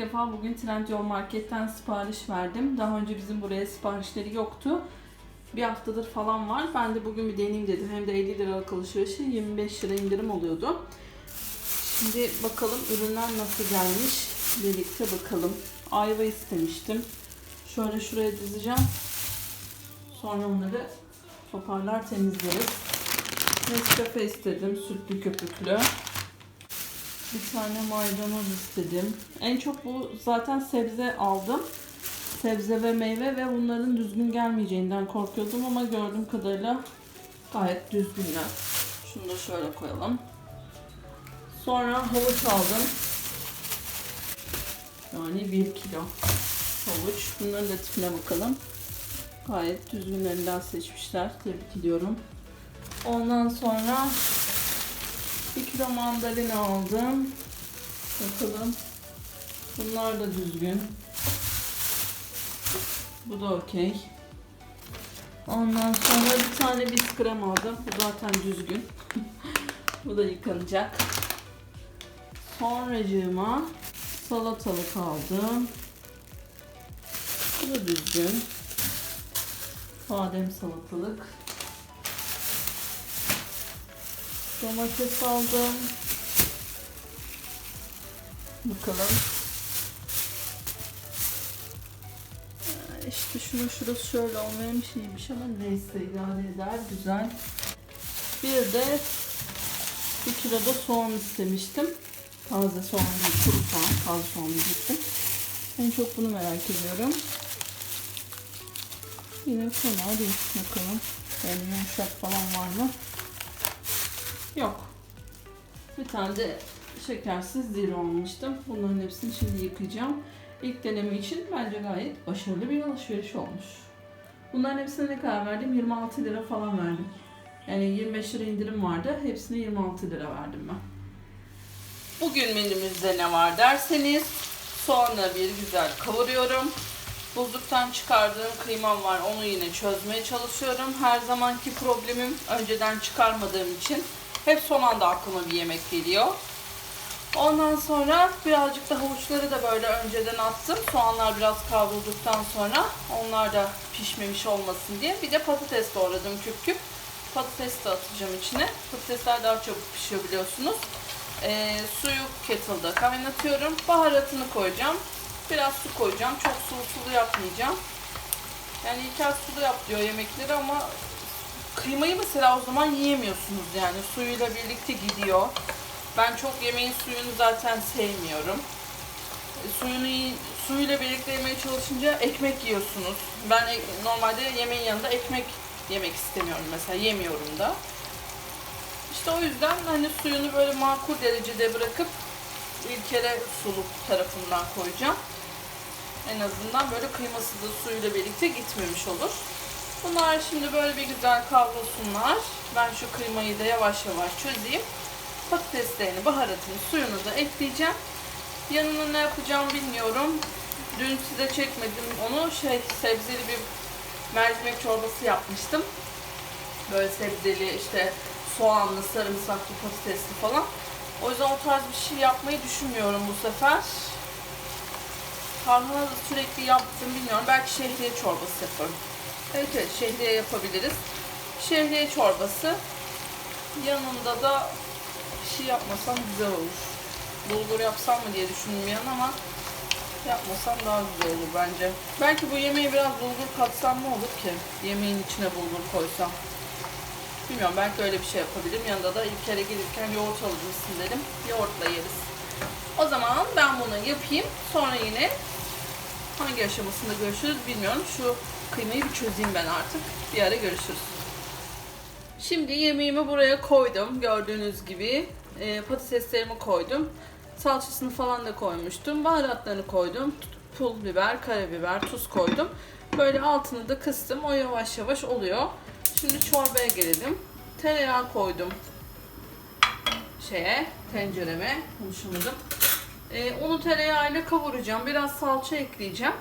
defa bugün Trendyol Market'ten sipariş verdim. Daha önce bizim buraya siparişleri yoktu. Bir haftadır falan var. Ben de bugün bir deneyeyim dedim. Hem de 50 liralık alışverişe 25 lira indirim oluyordu. Şimdi bakalım ürünler nasıl gelmiş. Birlikte bakalım. Ayva istemiştim. Şöyle şuraya dizeceğim. Sonra onları toparlar temizleriz. Nescafe istedim. Sütlü köpüklü. Bir tane maydanoz istedim. En çok bu zaten sebze aldım. Sebze ve meyve ve bunların düzgün gelmeyeceğinden korkuyordum ama gördüğüm kadarıyla gayet düzgünler. Şunu da şöyle koyalım. Sonra havuç aldım. Yani 1 kilo havuç. Bunların da tipine bakalım. Gayet düzgünlerinden seçmişler. Tebrik ediyorum. Ondan sonra 1 kilo mandalina aldım. Bakalım. Bunlar da düzgün. Bu da okey. Ondan sonra bir tane biskrem aldım. Bu zaten düzgün. Bu da yıkanacak. Sonracığıma salatalık aldım. Bu da düzgün. Badem salatalık. Domates aldım. Bakalım. Ee, İşte şunun şurası şöyle olmayan bir şeymiş ama neyse idare eder. Güzel. Bir de bir kilo da soğan istemiştim. Taze soğan değil, kuru soğan. Taze soğan diyecektim. En çok bunu merak ediyorum. Yine fena değil. Bakalım. Yani yumuşak falan var mı? Yok. Bir tane de şekersiz zero almıştım. Bunların hepsini şimdi yıkayacağım. İlk deneme için bence gayet başarılı bir alışveriş olmuş. Bunların hepsine ne kadar verdim? 26 lira falan verdim. Yani 25 lira indirim vardı. Hepsine 26 lira verdim ben. Bugün menümüzde ne var derseniz soğanı bir güzel kavuruyorum. Buzluktan çıkardığım kıymam var. Onu yine çözmeye çalışıyorum. Her zamanki problemim önceden çıkarmadığım için hep son anda aklıma bir yemek geliyor. Ondan sonra birazcık da havuçları da böyle önceden attım. Soğanlar biraz kavrulduktan sonra onlar da pişmemiş olmasın diye. Bir de patates doğradım küp küp. Patates de atacağım içine. Patatesler daha çabuk pişiyor biliyorsunuz. Ee, suyu kettle'da kaynatıyorum. Baharatını koyacağım. Biraz su koyacağım. Çok sulu sulu yapmayacağım. Yani İlker sulu yap diyor yemekleri ama kıymayı mesela o zaman yiyemiyorsunuz yani. Suyuyla birlikte gidiyor. Ben çok yemeğin suyunu zaten sevmiyorum. E, Suyunu suyuyla birlikte yemeye çalışınca ekmek yiyorsunuz. Ben e- normalde yemeğin yanında ekmek yemek istemiyorum mesela yemiyorum da. İşte o yüzden hani suyunu böyle makul derecede bırakıp ilk kere sulu tarafından koyacağım. En azından böyle kıyması da suyla birlikte gitmemiş olur. Bunlar şimdi böyle bir güzel kavrulsunlar. Ben şu kıymayı da yavaş yavaş çözeyim. Patateslerini, baharatını, suyunu da ekleyeceğim. Yanına ne yapacağım bilmiyorum. Dün size çekmedim onu. Şey sebzeli bir mercimek çorbası yapmıştım. Böyle sebzeli işte soğanlı, sarımsaklı, patatesli falan. O yüzden o tarz bir şey yapmayı düşünmüyorum bu sefer. Tarhana da sürekli yaptım bilmiyorum. Belki şehriye çorbası yaparım. Evet evet şehriye yapabiliriz. Şehriye çorbası. Yanında da şey yapmasam güzel olur. Bulgur yapsam mı diye düşündüm yan ama yapmasam daha güzel olur bence. Belki bu yemeğe biraz bulgur katsam ne olur ki? Yemeğin içine bulgur koysam. Bilmiyorum belki öyle bir şey yapabilirim. Yanında da ilk kere gelirken yoğurt almışsın dedim. Yoğurtla yeriz. O zaman ben bunu yapayım. Sonra yine hangi aşamasında görüşürüz bilmiyorum. Şu kıymayı bir çözeyim ben artık. Bir ara görüşürüz. Şimdi yemeğimi buraya koydum. Gördüğünüz gibi Ee, patateslerimi koydum. Salçasını falan da koymuştum. Baharatlarını koydum. Pul biber, karabiber, tuz koydum. Böyle altını da kıstım. O yavaş yavaş oluyor. Şimdi çorbaya gelelim. Tereyağı koydum şeye, tencereme. Konuşamadım. Ee, onu tereyağıyla kavuracağım. Biraz salça ekleyeceğim.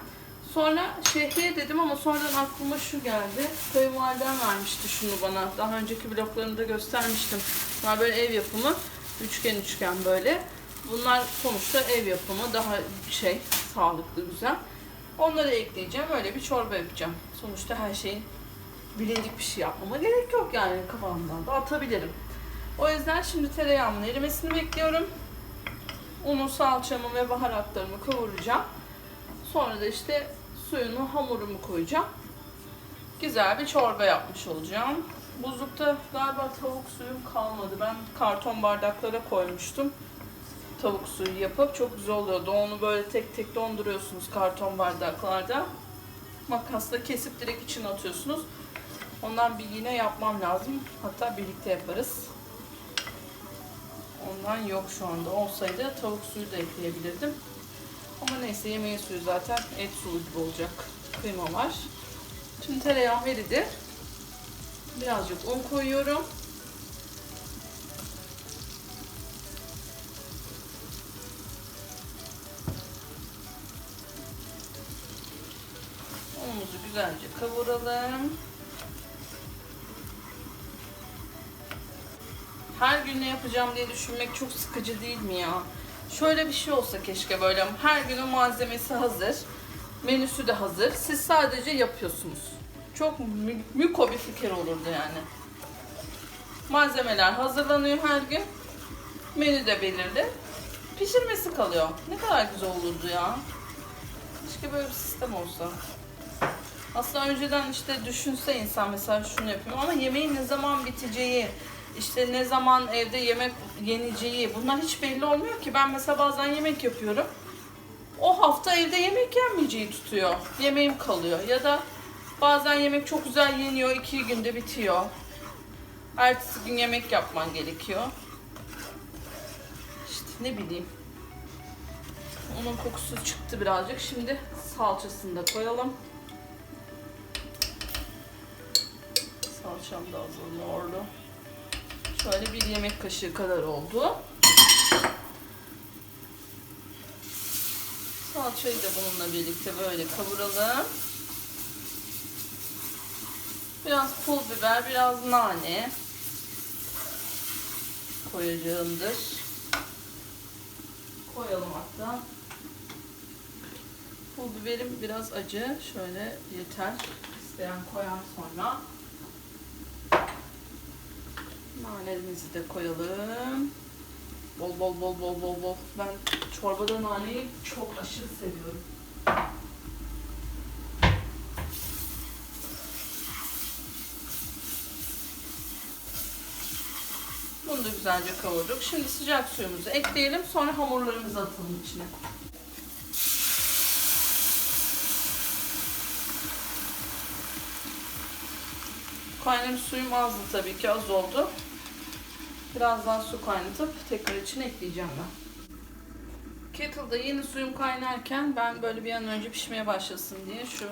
Sonra şehriye dedim ama sonradan aklıma şu geldi. Kayınvalidem vermişti şunu bana. Daha önceki bloklarında göstermiştim. Bunlar böyle ev yapımı. Üçgen üçgen böyle. Bunlar sonuçta ev yapımı. Daha şey, sağlıklı, güzel. Onları ekleyeceğim. Öyle bir çorba yapacağım. Sonuçta her şeyin bilindik bir şey yapmama gerek yok yani kafamdan da atabilirim. O yüzden şimdi tereyağımın erimesini bekliyorum. Unu, salçamı ve baharatlarımı kavuracağım. Sonra da işte suyunu, hamurumu koyacağım. Güzel bir çorba yapmış olacağım. Buzlukta galiba tavuk suyum kalmadı. Ben karton bardaklara koymuştum. Tavuk suyu yapıp çok güzel oluyordu. Onu böyle tek tek donduruyorsunuz karton bardaklarda. Makasla kesip direkt içine atıyorsunuz. Ondan bir yine yapmam lazım. Hatta birlikte yaparız. Ondan yok şu anda. Olsaydı tavuk suyu da ekleyebilirdim. Ama neyse yemeğin suyu zaten et sulu gibi olacak. Kıyma var. Şimdi tereyağım eridi. Birazcık un koyuyorum. Unumuzu güzelce kavuralım. Her gün ne yapacağım diye düşünmek çok sıkıcı değil mi ya? Şöyle bir şey olsa keşke böyle her günün malzemesi hazır. Menüsü de hazır. Siz sadece yapıyorsunuz. Çok mü- müko bir fikir olurdu yani. Malzemeler hazırlanıyor her gün. Menü de belirli. Pişirmesi kalıyor. Ne kadar güzel olurdu ya. Keşke böyle bir sistem olsa. Aslında önceden işte düşünse insan mesela şunu yapayım ama yemeğin ne zaman biteceği, işte ne zaman evde yemek yeneceği bunlar hiç belli olmuyor ki. Ben mesela bazen yemek yapıyorum. O hafta evde yemek yenmeyeceği tutuyor. Yemeğim kalıyor. Ya da bazen yemek çok güzel yeniyor, iki günde bitiyor. Ertesi gün yemek yapman gerekiyor. İşte ne bileyim. Onun kokusu çıktı birazcık. Şimdi salçasını da koyalım. Salçam da hazır oldu. Şöyle bir yemek kaşığı kadar oldu. Salçayı da bununla birlikte böyle kavuralım. Biraz pul biber, biraz nane koyacağımdır. Koyalım hatta. Pul biberim biraz acı. Şöyle yeter. İsteyen koyar sonra. Nanemizi de koyalım. Bol bol bol bol bol bol. Ben çorbada naneyi çok aşırı seviyorum. Bunu da güzelce kavurduk. Şimdi sıcak suyumuzu ekleyelim. Sonra hamurlarımızı atalım içine. Kaynamış suyum azdı tabii ki az oldu. Biraz daha su kaynatıp tekrar içine ekleyeceğim ben. Kettle'da yeni suyum kaynarken ben böyle bir an önce pişmeye başlasın diye şu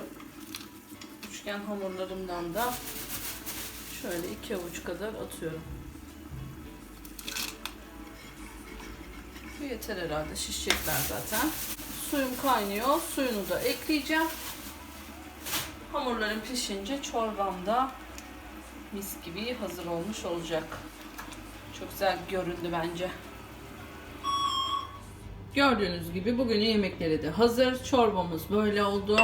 pişmişken hamurlarımdan da şöyle iki avuç kadar atıyorum. Bu yeter herhalde. Şişecekler zaten. Suyum kaynıyor. Suyunu da ekleyeceğim. Hamurlarım pişince çorbam da mis gibi hazır olmuş olacak. Çok güzel göründü bence. Gördüğünüz gibi bugünün yemekleri de hazır. Çorbamız böyle oldu.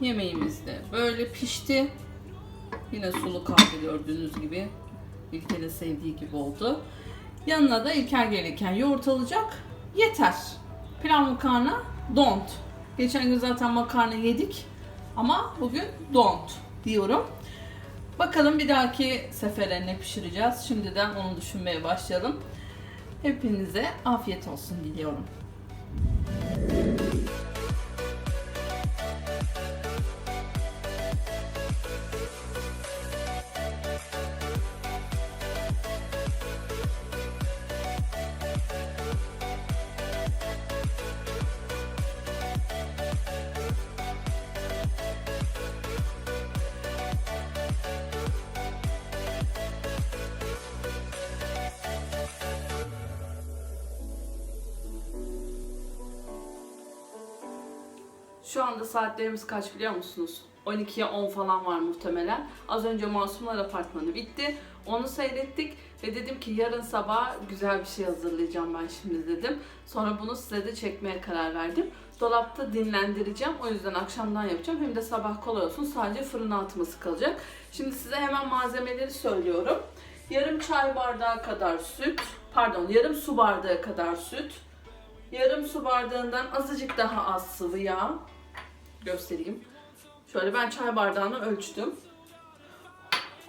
Yemeğimiz de böyle pişti. Yine sulu kaldı gördüğünüz gibi. İlker'in sevdiği gibi oldu. Yanına da İlker gelirken yoğurt alacak. Yeter. Pilav makarna don't. Geçen gün zaten makarna yedik. Ama bugün don't diyorum. Bakalım bir dahaki sefere ne pişireceğiz. Şimdiden onu düşünmeye başlayalım. Hepinize afiyet olsun diliyorum. Şu anda saatlerimiz kaç biliyor musunuz? 12'ye 10 falan var muhtemelen. Az önce Masumlar Apartmanı bitti. Onu seyrettik ve dedim ki yarın sabah güzel bir şey hazırlayacağım ben şimdi dedim. Sonra bunu size de çekmeye karar verdim. Dolapta dinlendireceğim. O yüzden akşamdan yapacağım. Hem de sabah kolay olsun. Sadece fırına atması kalacak. Şimdi size hemen malzemeleri söylüyorum. Yarım çay bardağı kadar süt. Pardon yarım su bardağı kadar süt. Yarım su bardağından azıcık daha az sıvı yağ. Göstereyim. Şöyle ben çay bardağını ölçtüm.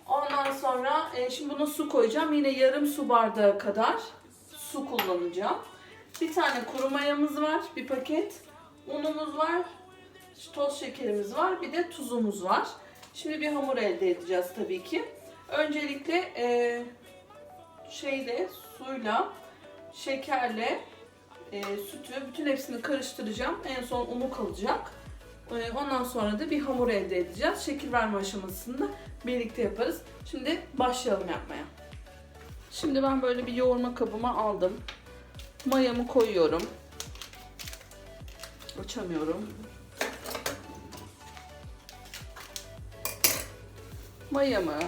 Ondan sonra e, şimdi buna su koyacağım. Yine yarım su bardağı kadar su kullanacağım. Bir tane kuru mayamız var, bir paket. Unumuz var, toz şekerimiz var, bir de tuzumuz var. Şimdi bir hamur elde edeceğiz tabii ki. Öncelikle e, şeyle, suyla, şekerle, e, sütü, bütün hepsini karıştıracağım. En son unu kalacak. E, ondan sonra da bir hamur elde edeceğiz. Şekil verme aşamasında birlikte yaparız. Şimdi başlayalım yapmaya. Şimdi ben böyle bir yoğurma kabıma aldım. Mayamı koyuyorum. Açamıyorum. Mayamı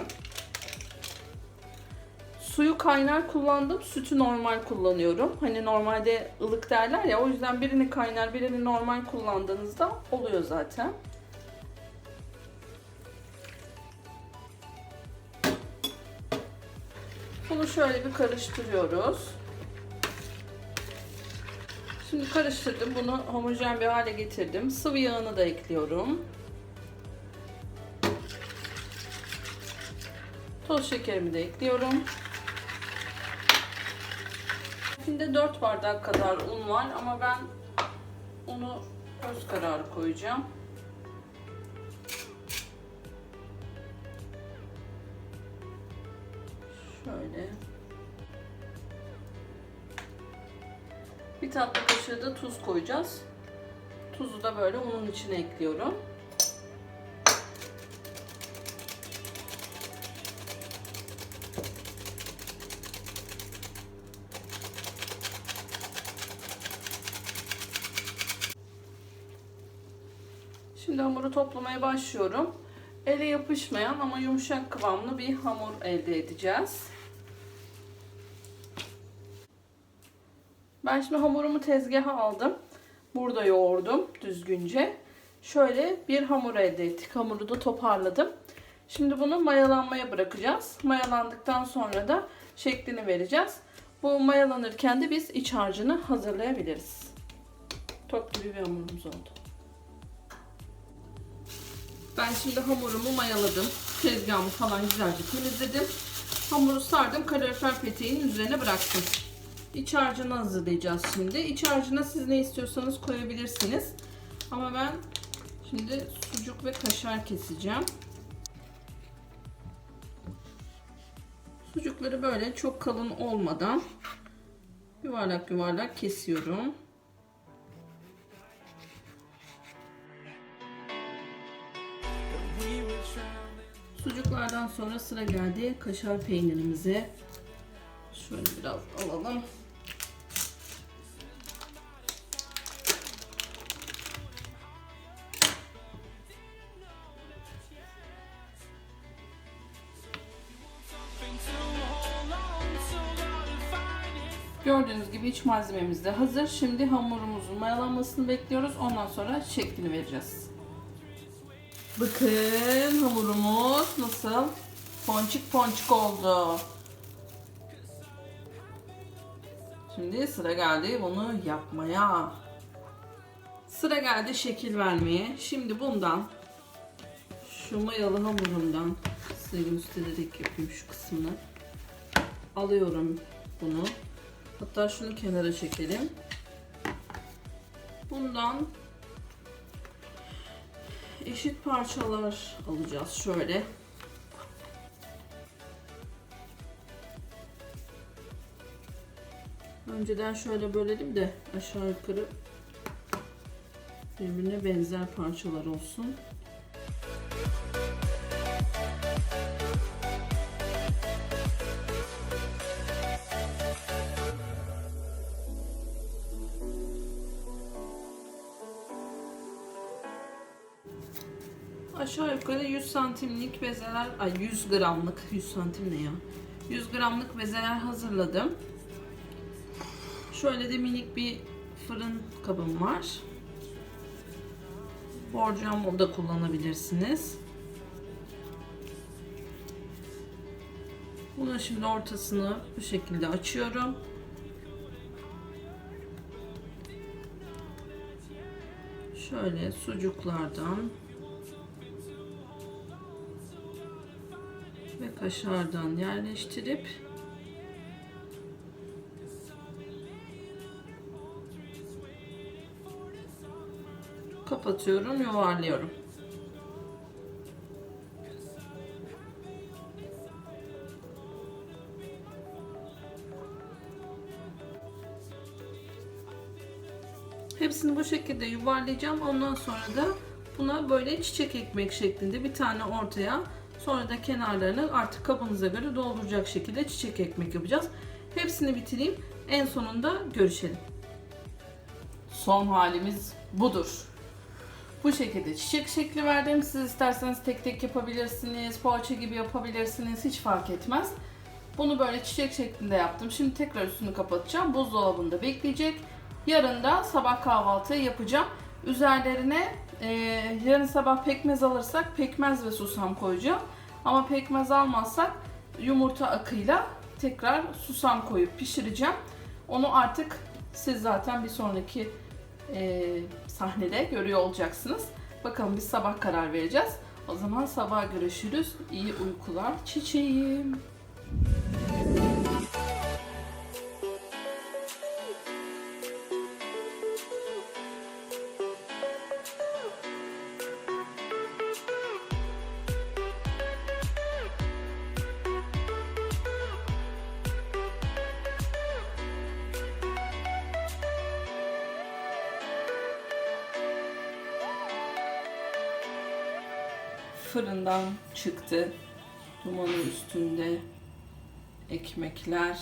Suyu kaynar kullandım, sütü normal kullanıyorum. Hani normalde ılık derler ya, o yüzden birini kaynar, birini normal kullandığınızda oluyor zaten. Bunu şöyle bir karıştırıyoruz. Şimdi karıştırdım, bunu homojen bir hale getirdim. Sıvı yağını da ekliyorum. Toz şekerimi de ekliyorum. Şimdi 4 bardak kadar un var ama ben unu göz kararı koyacağım. Şöyle. Bir tatlı kaşığı da tuz koyacağız. Tuzu da böyle unun içine ekliyorum. Şimdi hamuru toplamaya başlıyorum. Ele yapışmayan ama yumuşak kıvamlı bir hamur elde edeceğiz. Ben şimdi hamurumu tezgaha aldım. Burada yoğurdum düzgünce. Şöyle bir hamur elde ettik. Hamuru da toparladım. Şimdi bunu mayalanmaya bırakacağız. Mayalandıktan sonra da şeklini vereceğiz. Bu mayalanırken de biz iç harcını hazırlayabiliriz. Top gibi bir hamurumuz oldu. Ben şimdi hamurumu mayaladım. Tezgahımı falan güzelce temizledim. Hamuru sardım. Kalorifer peteğinin üzerine bıraktım. İç harcını hazırlayacağız şimdi. İç harcına siz ne istiyorsanız koyabilirsiniz. Ama ben şimdi sucuk ve kaşar keseceğim. Sucukları böyle çok kalın olmadan yuvarlak yuvarlak kesiyorum. Sucuklardan sonra sıra geldi kaşar peynirimize. Şöyle biraz alalım. Gördüğünüz gibi iç malzememiz de hazır. Şimdi hamurumuzun mayalanmasını bekliyoruz. Ondan sonra şeklini vereceğiz. Bakın hamurumuz nasıl ponçik ponçik oldu. Şimdi sıra geldi bunu yapmaya. Sıra geldi şekil vermeye. Şimdi bundan şu mayalı hamurumdan size göstererek yapayım şu kısmını. Alıyorum bunu. Hatta şunu kenara çekelim. Bundan eşit parçalar alacağız şöyle. Önceden şöyle bölelim de aşağı yukarı birbirine benzer parçalar olsun. Santimlik bezeler, ay 100 gramlık, 100 santim ne ya? 100 gramlık bezeler hazırladım. Şöyle de minik bir fırın kabım var. Borcam da kullanabilirsiniz. Bunu şimdi ortasını bu şekilde açıyorum. Şöyle sucuklardan kaşardan yerleştirip kapatıyorum, yuvarlıyorum. Hepsini bu şekilde yuvarlayacağım. Ondan sonra da buna böyle çiçek ekmek şeklinde bir tane ortaya sonra da kenarlarını artık kabınıza göre dolduracak şekilde çiçek ekmek yapacağız. Hepsini bitireyim. En sonunda görüşelim. Son halimiz budur. Bu şekilde çiçek şekli verdim. Siz isterseniz tek tek yapabilirsiniz. Poğaça gibi yapabilirsiniz. Hiç fark etmez. Bunu böyle çiçek şeklinde yaptım. Şimdi tekrar üstünü kapatacağım. Buzdolabında bekleyecek. Yarın da sabah kahvaltıyı yapacağım. Üzerlerine e, yarın sabah pekmez alırsak pekmez ve susam koyacağım. Ama pekmez almazsak yumurta akıyla tekrar susam koyup pişireceğim. Onu artık siz zaten bir sonraki e, sahnede görüyor olacaksınız. Bakalım biz sabah karar vereceğiz. O zaman sabah görüşürüz. İyi uykular çiçeğim. Fırından çıktı. Dumanın üstünde ekmekler.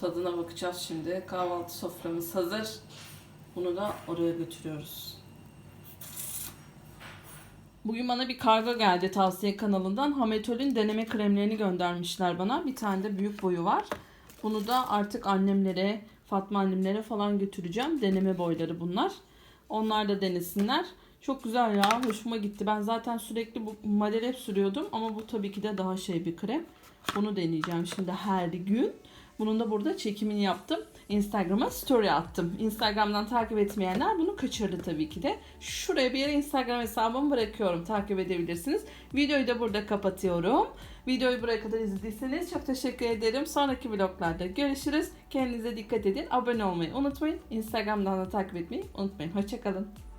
Tadına bakacağız şimdi. Kahvaltı soframız hazır. Bunu da oraya götürüyoruz. Bugün bana bir kargo geldi tavsiye kanalından. Hametol'ün deneme kremlerini göndermişler bana. Bir tane de büyük boyu var. Bunu da artık annemlere, Fatma annemlere falan götüreceğim. Deneme boyları bunlar. Onlar da denesinler. Çok güzel ya. Hoşuma gitti. Ben zaten sürekli bu model hep sürüyordum. Ama bu tabii ki de daha şey bir krem. Bunu deneyeceğim şimdi her gün. Bunun da burada çekimini yaptım. Instagram'a story attım. Instagram'dan takip etmeyenler bunu kaçırdı tabii ki de. Şuraya bir yere Instagram hesabımı bırakıyorum. Takip edebilirsiniz. Videoyu da burada kapatıyorum. Videoyu buraya kadar izlediyseniz çok teşekkür ederim. Sonraki vloglarda görüşürüz. Kendinize dikkat edin. Abone olmayı unutmayın. Instagram'dan da takip etmeyi unutmayın. Hoşçakalın.